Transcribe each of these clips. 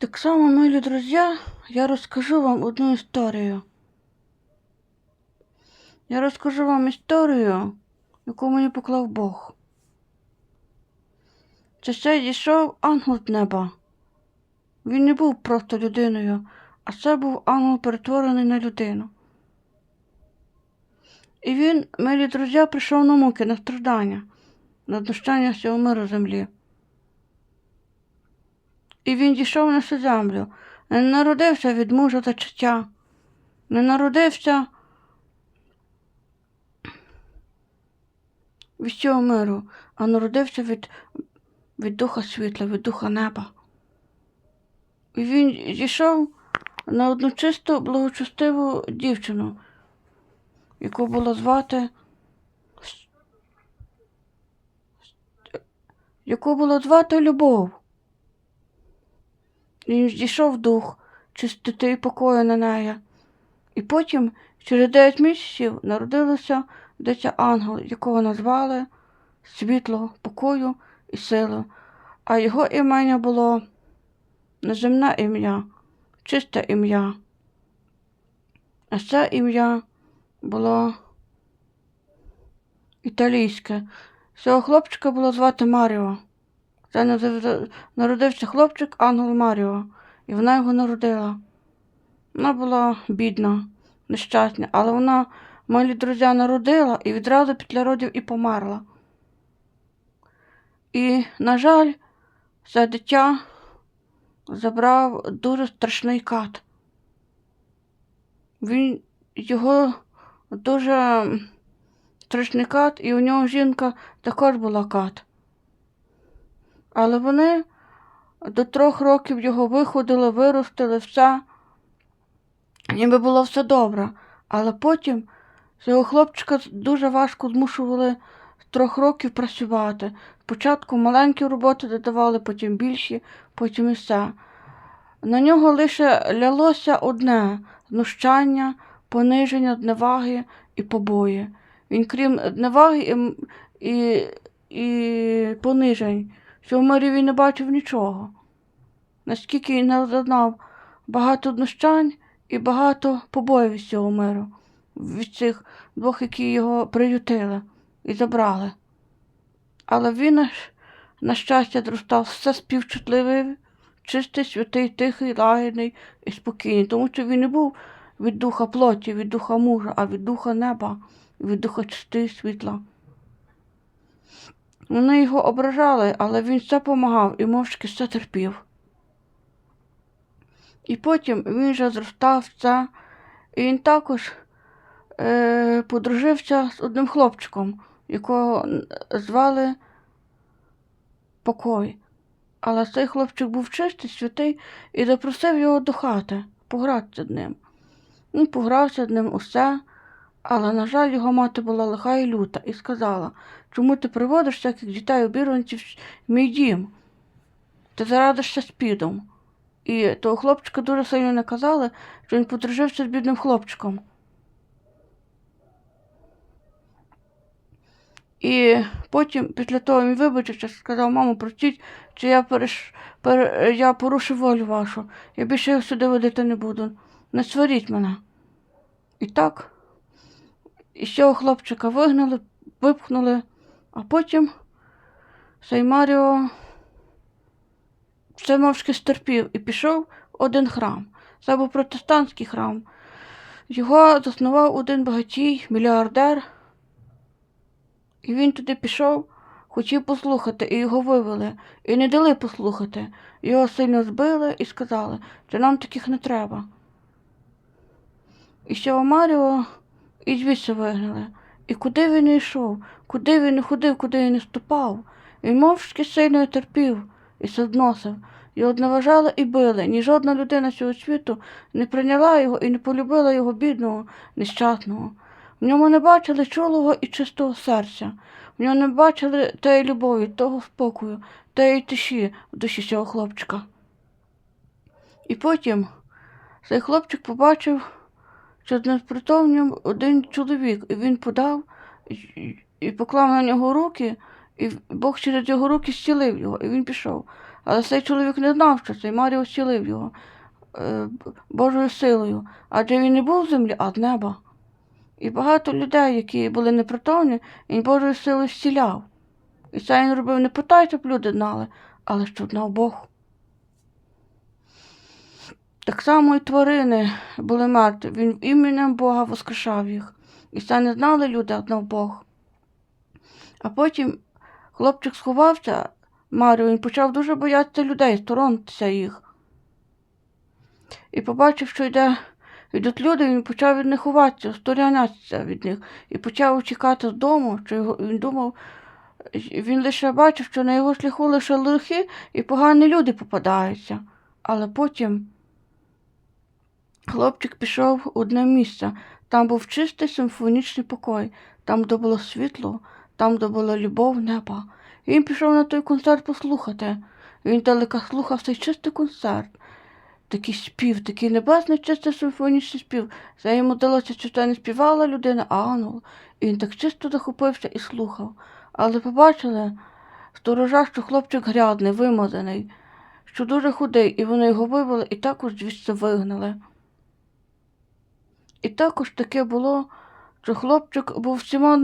Так само, милі друзі, я розкажу вам одну історію. Я розкажу вам історію, яку мені поклав Бог. Це ще дійшов ангел з неба. Він не був просто людиною, а це був ангел перетворений на людину. І він, милі друзі, прийшов на муки, на страждання, на знущання всього миру землі. І він дійшов на цю землю, не народився від мужа та чиття, не народився від цього миру, а народився від, від духа світла, від духа неба. І він дійшов на одну чисту, благочестиву дівчину, яку було звати, яку було звати Любов. Він дійшов дух чистоти і покою на неї. І потім, через дев'ять місяців, народилося дитя ангел, якого назвали світло, покою і сили, а його імення було неземне ім'я, чисте ім'я. А це ім'я було італійське. Цього хлопчика було звати Маріо. Назив- народився хлопчик Ангел Маріо, і вона його народила. Вона була бідна, нещасна, але вона, малі друзі, народила і відразу після родів і померла. І, на жаль, це дитя забрав дуже страшний кат. Він його дуже страшний кат, і у нього жінка також була кат. Але вони до трьох років його виходили, виростили, все. Ніби було все добре. Але потім цього хлопчика дуже важко змушували з трьох років працювати. Спочатку маленькі роботи додавали, потім більші, потім і все. На нього лише лялося одне знущання, пониження, зневаги і побої. Він, крім зневаги і, і, і понижень, в цьому мирі він не бачив нічого. Наскільки він не зазнав багато знущань і багато побоїв від цього миру, від цих двох, які його приютили і забрали. Але він, на щастя, зростав все співчутливий, чистий, святий, тихий, лагідний і спокійний, тому що він не був від духа плоті, від духа мужа, а від духа неба, від духа чисти світла. Вони його ображали, але він все помагав і мовчки все терпів. І потім він вже зростав все, і він також е, подружився з одним хлопчиком, якого звали Покой. Але цей хлопчик був чистий, святий і запросив його до хати погратися з ним. Він погрався з ним усе, але, на жаль, його мати була лиха і люта і сказала, чому ти приводиш всяких дітей обірванців в мій дім? Ти зарадишся з підом. І того хлопчика дуже сильно наказали, що він подружився з бідним хлопчиком. І потім, після того, він вибачився, сказав, мамо, простіть, чи я, переш... пер... я порушив волю вашу. Я більше його сюди водити не буду. Не сваріть мене. І так, і цього хлопчика вигнали, випхнули, а потім цей Маріо все мовчки стерпів і пішов в один храм. Це був протестантський храм. Його заснував один багатій, мільярдер. І він туди пішов, хотів послухати, і його вивели, і не дали послухати. Його сильно збили і сказали, що нам таких не треба. І ще Маріо і звідси вигнали. І куди він не йшов, куди він не ходив, куди він не ступав. Він мовчки сильно терпів і созносив. Його зневажали і били. Ні жодна людина цього світу не прийняла його і не полюбила його бідного, нещасного. В ньому не бачили чулого і чистого серця. В ньому не бачили тієї любові, того спокою, тієї тиші в душі цього хлопчика. І потім цей хлопчик побачив, що знепритомнів один чоловік, і він подав і, поклав на нього руки І Бог через його руки зцілив його, і він пішов. Але цей чоловік не знав, що цей Маріо зцілив його е, Божою силою, адже він не був з землі, а з неба. І багато людей, які були непритомні, він Божою силою зціляв. І це він робив не питай, щоб люди знали, але щоб знав Бог. Так само і тварини були мертві. Він іменем Бога воскрешав їх. І це не знали люди, а Бог. А потім хлопчик сховався, Маріо, він почав дуже боятися людей, сторонитися їх. І побачив, що йде, йдуть люди, він почав від них ховатися, сторянятися від них, і почав утікати з дому, що його, він думав, він лише бачив, що на його шляху лише лихі і погані люди попадаються. Але потім хлопчик пішов у одне місце. Там був чистий симфонічний покой, там, де було світло, там, де була любов неба. Він пішов на той концерт послухати. Він далеко слухав цей чистий концерт. Такий спів, такий небесний чистий симфонічний спів. Це йому далося, що це не співала людина, а ангел. І він так чисто захопився і слухав. Але побачили сторожа, що хлопчик грязний, вимазаний, що дуже худий, і вони його вивели і також звідси вигнали. І також таке було, що хлопчик був всіма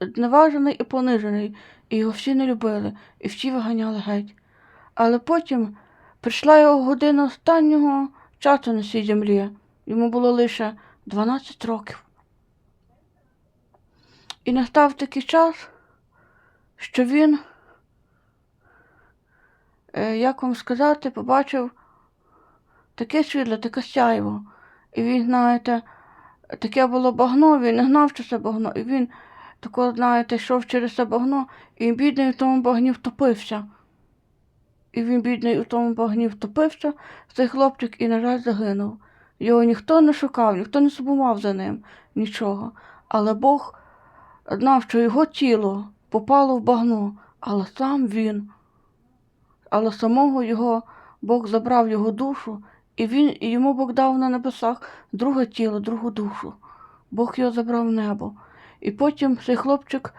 зневажений і понижений, і його всі не любили, і всі виганяли геть. Але потім прийшла його година останнього часу на цій землі. Йому було лише 12 років. І настав такий час, що він, е, як вам сказати, побачив таке світло, таке сяйво. І він, знаєте, таке було багно, він не знав, що це багно, і він тако, знаєте, йшов через це багно, і бідний в тому багні втопився. І він, бідний, у тому багні втопився, цей хлопчик і, на загинув. Його ніхто не шукав, ніхто не сумував за ним, нічого. Але Бог знав, що його тіло попало в багно, але сам він. Але самого його Бог забрав його душу, і він, і йому Бог дав на небесах друге тіло, другу душу. Бог його забрав в небо. І потім цей хлопчик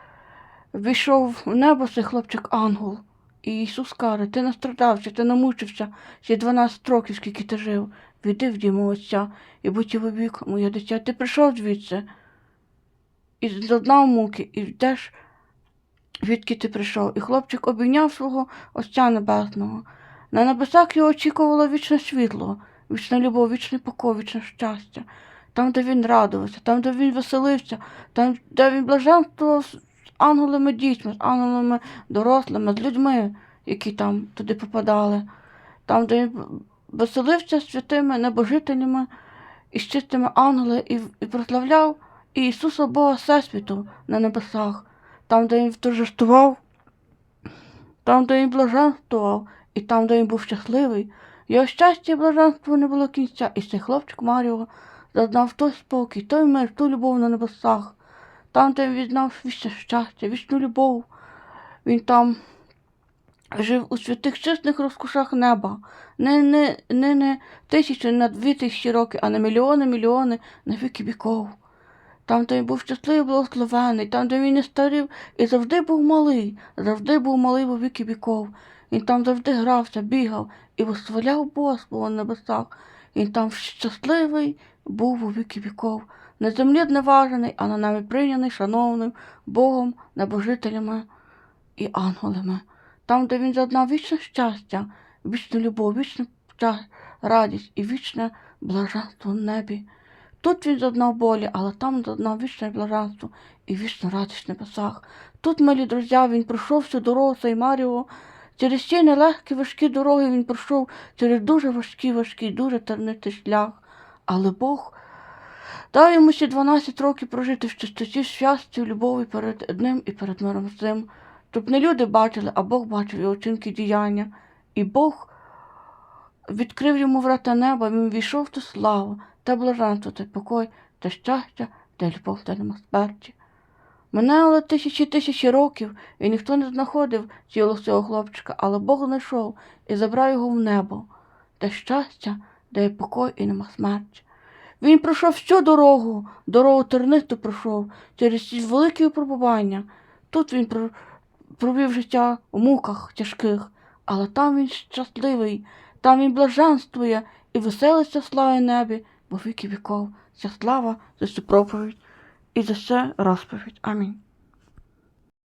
війшов в небо, цей хлопчик ангел. І Ісус каже, ти настрадався, ти намучився ці 12 років, скільки ти жив. Віди в дім Отця і будь у вік, моє дитя, ти прийшов звідси і зазнав муки, і йдеш, звідки ти прийшов. І хлопчик обійняв свого Отця Небесного. На небесах його очікувало вічне світло, вічна любов, вічний покой, вічне щастя. Там, де він радувався, там, де він веселився, там, де він блаженствував з ангелами дітьми, з ангелами дорослими, з людьми, які там туди попадали, там, де він веселився з святими небожителями і з чистими ангелами і, прославляв Ісуса Бога Всесвіту на небесах, там, де він торжествував, там, де він блаженствував, і там, де він був щасливий. Його щастя і блаженство не було кінця, і цей хлопчик Маріо зазнав той спокій, той мир, ту любов на небесах, там, де він відзнав вічне щастя, вічну любов. Він там жив у святих чесних розкошах неба, не, не, не, не тисячі, не дві тисячі років, а на мільйони, мільйони на віки віков. Там, де він був щасливий, благословений, там, де він не старів і завжди був малий, завжди був малий у віки віков. Він там завжди грався, бігав і визволяв свого на небесах. Він там щасливий був у віки віков. На землі зневажений, а на нами прийняний, шановним Богом, небожителями і ангелами. Там, де він зазнав вічне щастя, вічну любов, вічну радість і вічне блаженство в небі. Тут він зазнав болі, але там зазнав вічне блаженство і вічну радість в небесах. Тут, милі друзі, він пройшов всю дорогу цей Маріо. Через ці нелегкі важкі дороги він пройшов через дуже важкий, важкий, дуже тернистий шлях. Але Бог дав йому ще 12 років прожити в чистоті, щасті, любові перед ним і перед миром з ним. Щоб не люди бачили, а Бог бачив його вчинки діяння. І Бог відкрив йому врата неба, він війшов в ту славу, та блаженство, та покой, та щастя, та любов, та нема смерті. Минало тисячі тисячі років, і ніхто не знаходив тіло цього хлопчика, але Бог знайшов і забрав його в небо, де щастя, де є покой і нема смерті. Він пройшов всю дорогу, дорогу тернисту пройшов через ці великі випробування. Тут він провів життя у муках тяжких, але там він щасливий, там він блаженствує і веселиться в небі, бо віки віков ця слава за цю проповідь і за це розповідь. Амінь.